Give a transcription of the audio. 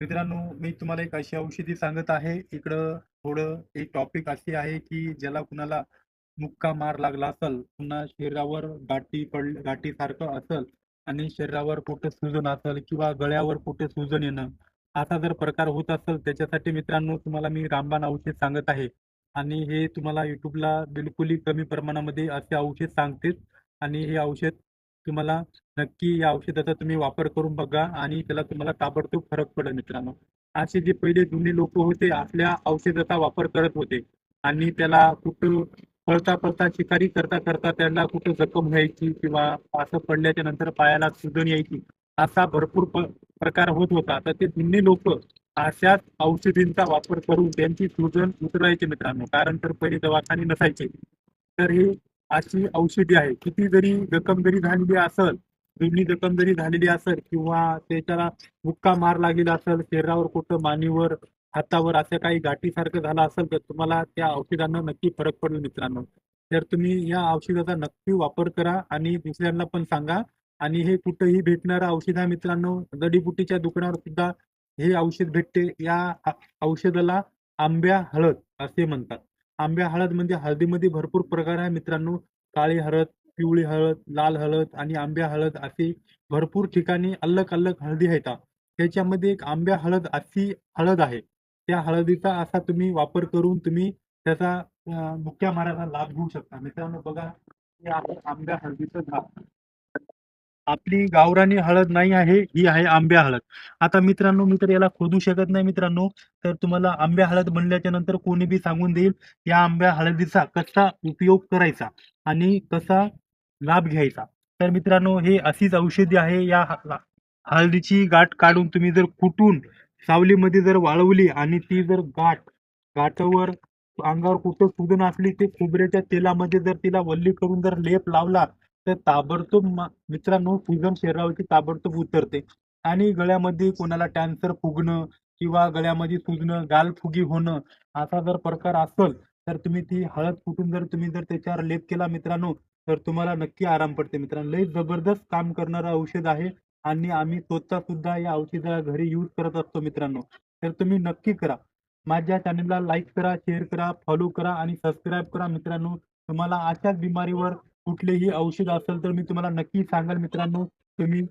मित्रांनो, मी तुम्हाला एक अशी औषधी सांगत आहे. इकडं थोडं एक टॉपिक अशी आहे, की ज्याला कुणाला मुक्का मार लागला असेल, पुन्हा शरीरावर गाठी पड गाठीसारखं असेल आणि शरीरावर कुठे सुजन असेल किंवा गळ्यावर कुठे सुजन येणं, असा जर प्रकार होत असेल, त्याच्यासाठी मित्रांनो तुम्हाला मी रामबाण औषध सांगत आहे. आणि हे तुम्हाला युट्यूबला बिलकुलही कमी प्रमाणामध्ये असे औषध सांगतेच आणि हे औषध तुम्हाला नक्की या औषधाचा तुम्ही वापर करून बघा आणि त्याला तुम्हाला ताबडतोब फरक पडेल मित्रांनो. असे जे पहिले जुने लोक होते, आपल्या औषधाचा वापर करत होते आणि त्याला कुठं पळता-पळता शिकारी करता-करता त्याला कुठं जखम व्हायची किंवा असं पडल्याच्या नंतर पायाला सुजन यायची, असा भरपूर प्रकार होत होता. तर ते जुनी लोक अशाच औषधींचा वापर करून त्यांची सुजन उतरायचे मित्रांनो. कारण तर पहिले दवाखाने नसायचे. तर हे अशी औषधी आहे. किती जरी जखम जरी झालेली असेल, जुनी जखम जरी झालेली असेल किंवा त्याच्याला मुक्का मार लागलेला असेल, शरीरावर कुठं मानेवर, हातावर असं काही गाठीसारखं झालं असेल, तर तुम्हाला त्या औषधानं नक्की फरक पडेल मित्रांनो. तर तुम्ही या औषधाचा नक्की वापर करा आणि दुसऱ्यांना पण सांगा आणि हे कुठंही भेटणारं औषध आहे मित्रांनो. जडीबुटीच्या दुकानावर सुद्धा हे औषध भेटते. या औषधाला आंब्या हळद असे म्हणतात. आंब्या हळद म्हणजे हळदीमध्ये भरपूर प्रकार आहे मित्रांनो. काळी हळद, पिवळी हळद, लाल हळद आणि आंब्या हळद अशी भरपूर ठिकाणी अलग-अलग हळदी आहेत. त्याच्यामध्ये एक आंब्या हळद अशी हळद आहे. त्या हळदीचा असा तुम्ही वापर करून तुम्ही त्याचा मुक्या माराचा लाभ घेऊ शकता. मित्रांनो बघा, हे आहे आंब्या हळदीचं झाड. आपली गावरानी हळद नाही आहे, ही आहे आंब्या हळद. आता मित्रांनो, मी तर याला खोदू शकत नाही मित्रांनो. तर तुम्हाला आंब्या हळद म्हणल्याच्या नंतर कोणी बी सांगून देईल, या आंब्या हळदीचा कसा उपयोग करायचा आणि कसा लाभ घ्यायचा. तर मित्रांनो, हे अशीच औषधी आहे. या हळदीची गाठ काढून तुम्ही जर कुटून सावलीमध्ये जर वाळवली आणि ती जर गाठ गाठावर अंगावर कुठं सुजन असली, ते खोबऱ्याच्या तेलामध्ये जर तिला वल्ली करून जर लेप लावला, तर ताबडतोब मित्रांनो सुजन शरीरावरती ताबडतोब उतरते. आणि गळ्यामध्ये कोणाला टॅन्सर फुगणं किंवा गळ्यामध्ये सुजणं, गालफुगी होणं, असा जर प्रकार असेल, तर तुम्ही ती हळद फुटून जर तुम्ही जर त्याच्यावर लेप केला मित्रांनो, तर तुम्हाला नक्की आराम पडते मित्रांनो. लई जबरदस्त काम करणारं औषध आहे आणि आम्ही स्वतः सुद्धा या औषधाला घरी यूज करत असतो मित्रांनो. तर तुम्ही नक्की करा. माझ्या चॅनलला लाईक करा, शेअर करा, फॉलो करा आणि सबस्क्राईब करा मित्रांनो. तुम्हाला अशाच बिमारीवर कुठलेही औषध असेल, तर मी तुम्हाला नक्की सांगाल मित्रांनो. तुम्ही